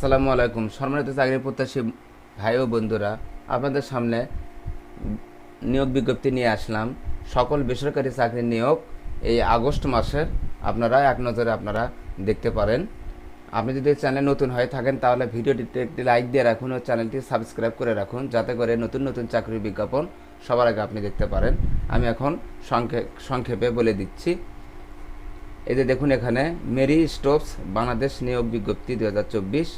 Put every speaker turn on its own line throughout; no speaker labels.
আসসালামু আলাইকুম। সম্মানিত চাকরি প্রত্যাশী ভাই ও বন্ধুরা, আপনাদের সামনে নিয়োগ বিজ্ঞপ্তি নিয়ে আসলাম। সকল বেসরকারি চাকরি নিয়োগ এই আগস্ট মাসের আপনারা এক নজরে আপনারা দেখতে পারেন। আপনি যদি চ্যানেল নতুন হয়ে থাকেন, তাহলে ভিডিওটিতে একটি লাইক দিয়ে রাখুন ও চ্যানেলটি সাবস্ক্রাইব করে রাখুন, যাতে করে নতুন নতুন চাকরির বিজ্ঞাপন সবার আগে আপনি দেখতে পারেন। আমি এখন সংক্ষেপ সংক্ষেপে বলে দিচ্ছি। এই যে দেখুন এখানে, মেরি স্টোভস, বাংলাদেশ নিয়োগ বিজ্ঞপ্তি দু হাজার চব্বিশ।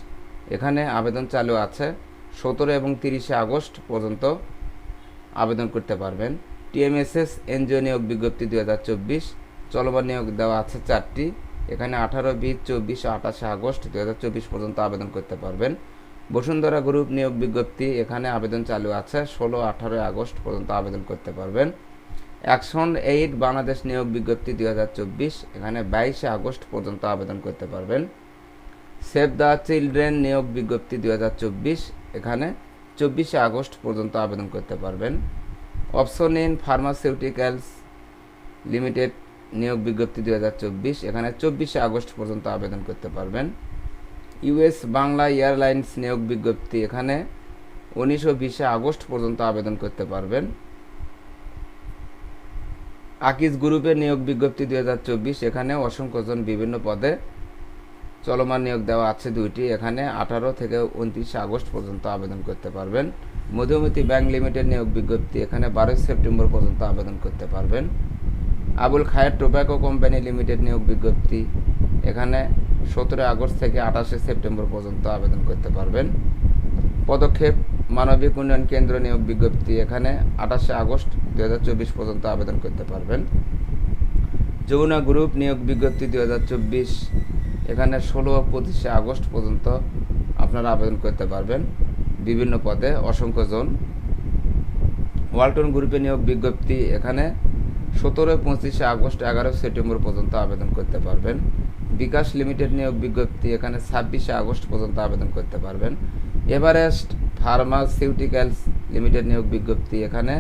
এখানে আবেদন চালু আছে সতেরো এবং তিরিশে আগস্ট পর্যন্ত আবেদন করতে পারবেন। টিএমএসএস এনজিও নিয়োগ বিজ্ঞপ্তি দু হাজার চব্বিশ, চলমান নিয়োগ দেওয়া আছে চারটি। এখানে আঠারো, বিশ, চব্বিশ, আঠাশে আগস্ট দু হাজার চব্বিশ পর্যন্ত আবেদন করতে পারবেন। বসুন্ধরা গ্রুপ নিয়োগ বিজ্ঞপ্তি, এখানে আবেদন চালু আছে, ষোলো আঠারোই আগস্ট পর্যন্ত আবেদন করতে পারবেন। অ্যাকশন এইড বাংলাদেশ নিয়োগ বিজ্ঞপ্তি দুই হাজার চব্বিশ, এখানে বাইশে আগস্ট পর্যন্ত আবেদন করতে পারবেন। সেভ দ্য চিলড্রেন নিয়োগ বিজ্ঞপ্তি দু হাজার চব্বিশ, এখানে চব্বিশে আগস্ট পর্যন্ত আবেদন করতে পারবেন। অপশন ইন ফার্মাসিউটিক্যালস লিমিটেড নিয়োগ বিজ্ঞপ্তি দুই হাজার চব্বিশ, এখানে চব্বিশে আগস্ট পর্যন্ত আবেদন করতে পারবেন। ইউএস বাংলা এয়ারলাইন্স নিয়োগ বিজ্ঞপ্তি, এখানে উনিশশো বিশে আগস্ট পর্যন্ত আবেদন করতে পারবেন। আকিজ গ্রুপের নিয়োগ বিজ্ঞপ্তি দুই হাজার চব্বিশ, এখানে অসংখ্যজন বিভিন্ন পদে চলমান নিয়োগ দেওয়া আছে দুইটি। এখানে আঠারো থেকে উনত্রিশে আগস্ট পর্যন্ত আবেদন করতে পারবেন। মধুমতি ব্যাংক লিমিটেড নিয়োগ বিজ্ঞপ্তি এখানে বারোই সেপ্টেম্বর পর্যন্ত আবেদন করতে পারবেন। Abul Khayer tobacco company limited নিয়োগ বিজ্ঞপ্তি এখানে সতেরো আগস্ট থেকে আঠাশে সেপ্টেম্বর পর্যন্ত আবেদন করতে পারবেন। পদক্ষেপ মানবিক উন্নয়ন কেন্দ্র নিয়োগ বিজ্ঞপ্তি এখানে আঠাশে আগস্ট দু হাজার চব্বিশ পর্যন্ত আবেদন করতে পারবেন। যমুনা গ্রুপ নিয়োগ বিজ্ঞপ্তি দু হাজার চব্বিশ এখানে ষোলো পঁচিশে আগস্ট পর্যন্ত আপনারা আবেদন করতে পারবেন। বিভিন্ন পদে অসংখ্য জন। ওয়ালটন গ্রুপে নিয়োগ বিজ্ঞপ্তি এখানে। সতেরো পঁচিশে আগস্ট এগারো সেপ্টেম্বর পর্যন্ত আবেদন করতে পারবেন। বিকাশ লিমিটেড নিয়োগ বিজ্ঞপ্তি এখানে ছাব্বিশে আগস্ট পর্যন্ত আবেদন করতে পারবেন। এভারেস্ট ফার্মাসিউটিক্যালস লিমিটেড নিয়োগ বিজ্ঞপ্তি এখানে।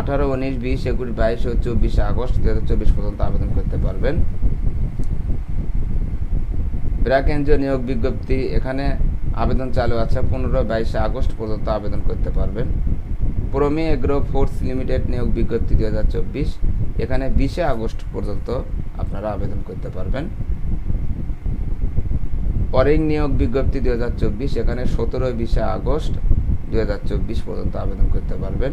আঠারো, উনিশ, বিশ, একুশ, বাইশ ও চব্বিশে আগস্ট দু হাজার চব্বিশ পর্যন্ত আবেদন করতে পারবেন। ব্র্যাক এনজিও নিয়োগ বিজ্ঞপ্তি এখানে আবেদন চালু আছে। পনেরো বাইশে আগস্ট পর্যন্ত আবেদন করতে পারবেন। প্রমি এগ্রো ফোর্স লিমিটেড নিয়োগ বিজ্ঞপ্তি দু হাজার চব্বিশ। এখানে বিশে আগস্ট পর্যন্ত আপনারা আবেদন করতে পারবেন। অরিং নিয়োগ বিজ্ঞপ্তি দু হাজার চব্বিশ। এখানে সতেরোই বিশে আগস্ট দু হাজার চব্বিশ পর্যন্ত আবেদন করতে পারবেন।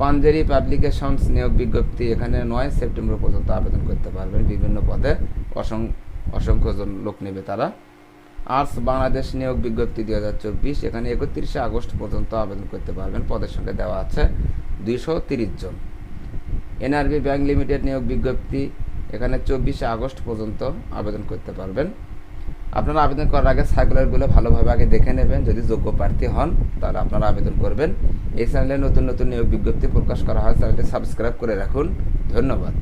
পাঞ্জেরি পাবলিকেশনস নিয়োগ বিজ্ঞপ্তি এখানে নয় সেপ্টেম্বর পর্যন্ত আবেদন করতে পারবেন। বিভিন্ন পদে অসং অসংখ্যজন লোক নেবে তারা। আর্টস বাংলাদেশ নিয়োগ বিজ্ঞপ্তি দুই হাজার চব্বিশ, এখানে একত্রিশে আগস্ট পর্যন্ত আবেদন করতে পারবেন। পদের সঙ্গে দেওয়া আছে দুইশো তিরিশ জন। এনআরবি ব্যাংক লিমিটেড নিয়োগ বিজ্ঞপ্তি, এখানে চব্বিশে আগস্ট পর্যন্ত আবেদন করতে পারবেন। আপনারা আবেদন করার আগে সার্কুলারগুলো ভালোভাবে আগে দেখে নেবেন। যদি যোগ্য প্রার্থী হন, তাহলে আপনারা আবেদন করবেন। এই চ্যানেলে নতুন নতুন নিয়োগ বিজ্ঞপ্তি প্রকাশ করা হয়, চ্যানেলটি সাবস্ক্রাইব করে রাখুন। ধন্যবাদ।